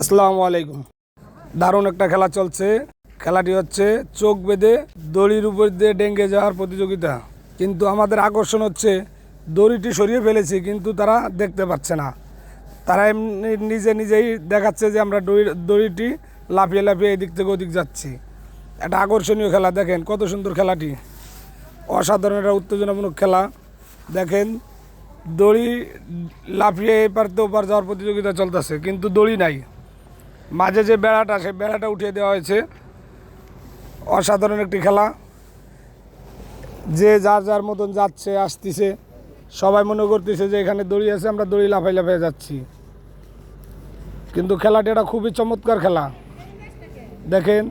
আসসালামু আলাইকুম। দারুণ একটা খেলা চলছে। খেলাটি হচ্ছে চোখ বেঁধে দড়ির উপর দিয়ে ডেঙ্গে যাওয়ার প্রতিযোগিতা। কিন্তু আমাদের আকর্ষণ হচ্ছে দড়িটি সরিয়ে ফেলেছি, কিন্তু তারা দেখতে পাচ্ছে না। তারা এমনি নিজে নিজেই দেখাচ্ছে যে আমরা দড়ি, দড়িটি লাফিয়ে লাফিয়ে এদিক থেকে ওদিক যাচ্ছি। একটা আকর্ষণীয় খেলা, দেখেন কত সুন্দর খেলাটি। অসাধারণ একটা উত্তেজনামূলক খেলা। দেখেন, দড়ি লাফিয়ে এপার তো ওপার যাওয়ার প্রতিযোগিতা চলতেছে, কিন্তু দড়ি নাই। মাঝে যে বেড়াটা, সেই বেড়াটা উঠিয়ে দেওয়া হয়েছে। অসাধারণ একটি খেলা। যে যার যার মতন যাচ্ছে, আসতেছে, সবাই মনে করতেছে যে এখানে দড়ি আছে, আমরা দড়ি লাফাই লাফাই যাচ্ছি। কিন্তু খেলাটি একটা খুবই চমৎকার খেলা। দেখেন,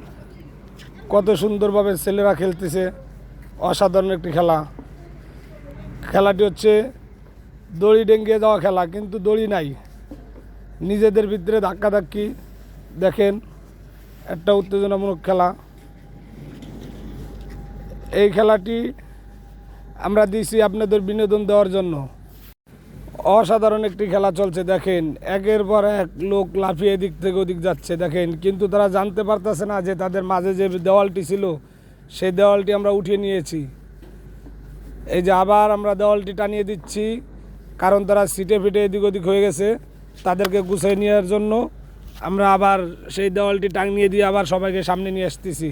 কত সুন্দরভাবে ছেলেরা খেলতেছে। অসাধারণ একটি খেলা। খেলাটি হচ্ছে দড়ি ডেঙ্গিয়ে যাওয়া খেলা, কিন্তু দড়ি নাই। নিজেদের ভিতরে ধাক্কাধাক্কি দেখেন, একটা উত্তেজনামূলক খেলা। এই খেলাটি আমরা দিয়েছি আপনাদের বিনোদন দেওয়ার জন্য। অসাধারণ একটি খেলা চলছে, দেখেন। একের পর এক লোক লাফিয়ে এদিক থেকে ওদিক যাচ্ছে, দেখেন। কিন্তু তারা জানতে পারতেছে না যে তাদের মাঝে যে দেওয়ালটি ছিল, সেই দেওয়ালটি আমরা উঠিয়ে নিয়েছি। এই যে আবার আমরা দেওয়ালটি টানিয়ে দিচ্ছি, কারণ তারা সিটে ফিটে এদিক ওদিক হয়ে গেছে। তাদেরকে গুছিয়ে নেওয়ার জন্য আমরা আবার সেই দেওয়ালটি টাঙিয়ে দিয়ে আবার সবাইকে সামনে নিয়ে আসতেছি।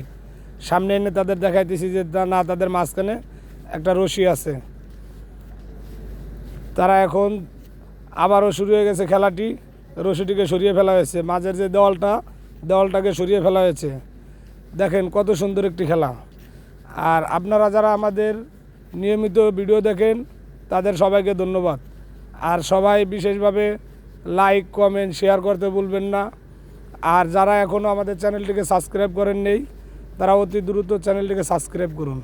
সামনে এনে তাদের দেখাইতেছি যে না, তাদের মাঝখানে একটা রশি আছে। তারা এখন আবারও শুরু হয়ে গেছে খেলাটি। রশিটিকে সরিয়ে ফেলা হয়েছে। মাঝের যে দেওয়ালটা, দেওয়ালটাকে সরিয়ে ফেলা হয়েছে। দেখেন কত সুন্দর একটি খেলা। আর আপনারা যারা আমাদের নিয়মিত ভিডিও দেখেন, তাদের সবাইকে ধন্যবাদ। আর সবাই বিশেষভাবে লাইক কমেন্ট শেয়ার করতে ভুলবেন না। আর যারা এখনও আমাদের চ্যানেলটিকে সাবস্ক্রাইব করেন নেই তারা অতি দ্রুত চ্যানেলটিকে সাবস্ক্রাইব করুন।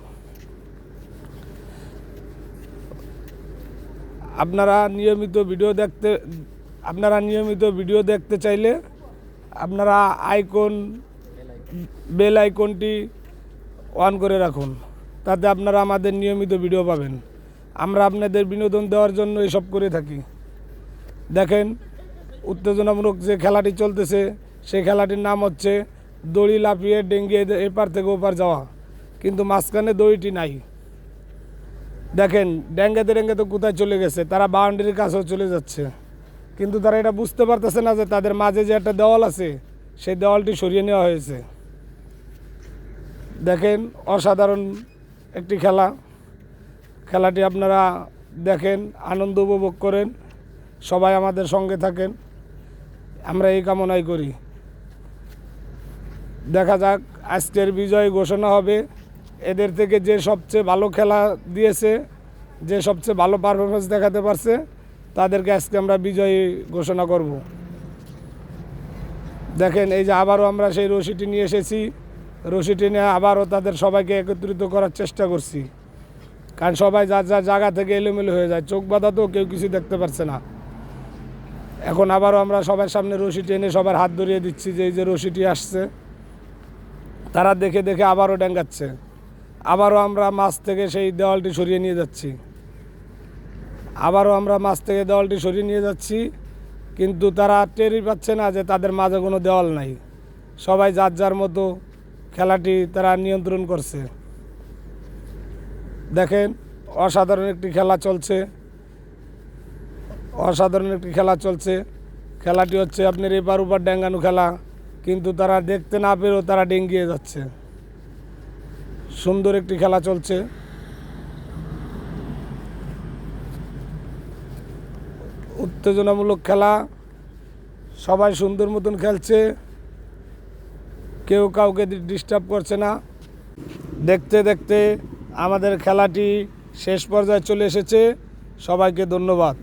আপনারা নিয়মিত ভিডিও দেখতে, আপনারা নিয়মিত ভিডিও দেখতে চাইলে আপনারা আইকন বেল আইকনটি অন করে রাখুন। তাতে আপনারা আমাদের নিয়মিত ভিডিও পাবেন। আমরা আপনাদের বিনোদন দেওয়ার জন্য এসব করে থাকি। দেখেন উত্তেজনামূলক যে খেলাটি চলতেছে, সেই খেলাটির নাম হচ্ছে দড়ি লাফিয়ে ডেঙ্গিয়ে এপার থেকে ওপার যাওয়া। কিন্তু মাঝখানে দড়িটি নাই। দেখেন, ডেঙ্গাতে ডেঙ্গাতে কোথায় চলে গেছে, তারা বাউন্ডারির কাছেও চলে যাচ্ছে। কিন্তু তারা এটা বুঝতে পারতেছে না যে তাদের মাঝে যে একটা দেওয়াল আছে, সেই দেওয়ালটি সরিয়ে নেওয়া হয়েছে। দেখেন, অসাধারণ একটি খেলা। খেলাটি আপনারা দেখেন, আনন্দ উপভোগ করেন, সবাই আমাদের সঙ্গে থাকেন। আমরা এই কামনাই করি। দেখা যাক, আজকের বিজয় ঘোষণা হবে। এদের থেকে যে সবচেয়ে ভালো খেলা দিয়েছে, যে সবচেয়ে ভালো পারফরমেন্স দেখাতে পারছে, তাদেরকে আজকে আমরা বিজয়ী ঘোষণা করব। দেখেন, এই যে আবারও আমরা সেই রশিটি নিয়ে এসেছি। রশিটি নিয়ে আবারও তাদের সবাইকে একত্রিত করার চেষ্টা করছি। কারণ সবাই যার যার জায়গা থেকে এলোমেলো হয়ে যায়, চোখ বাঁধা তো কেউ কিছু দেখতে পারছে না। এখন আবারও আমরা সবার সামনে রশিটি এনে সবার হাত ধরিয়ে দিচ্ছি যে এই যে রশিটি আসছে, তারা দেখে দেখে আবারও ডেঙ্গাচ্ছে। আবারও আমরা মাছ থেকে সেই দেওয়ালটি সরিয়ে নিয়ে যাচ্ছি। আবারও আমরা মাছ থেকে দেওয়ালটি সরিয়ে নিয়ে যাচ্ছি, কিন্তু তারা টেরই পাচ্ছে না যে তাদের মাঝে কোনো দেওয়াল নাই। সবাই যার যার মতো খেলাটি তারা নিয়ন্ত্রণ করছে। দেখেন, অসাধারণ একটি খেলা চলছে। অসাধারণ একটি খেলা চলছে। খেলাটি হচ্ছে আপনার এপার ওপার ডেঙ্গানো খেলা। কিন্তু তারা দেখতে না পেরেও তারা ডেঙ্গিয়ে যাচ্ছে। সুন্দর একটি খেলা চলছে। উত্তেজনামূলক খেলা। সবাই সুন্দর মতন খেলছে। কেউ কাউকে ডিস্টার্ব করছে না। দেখতে দেখতে আমাদের খেলাটি শেষ পর্যায়ে চলে এসেছে। সবাইকে ধন্যবাদ।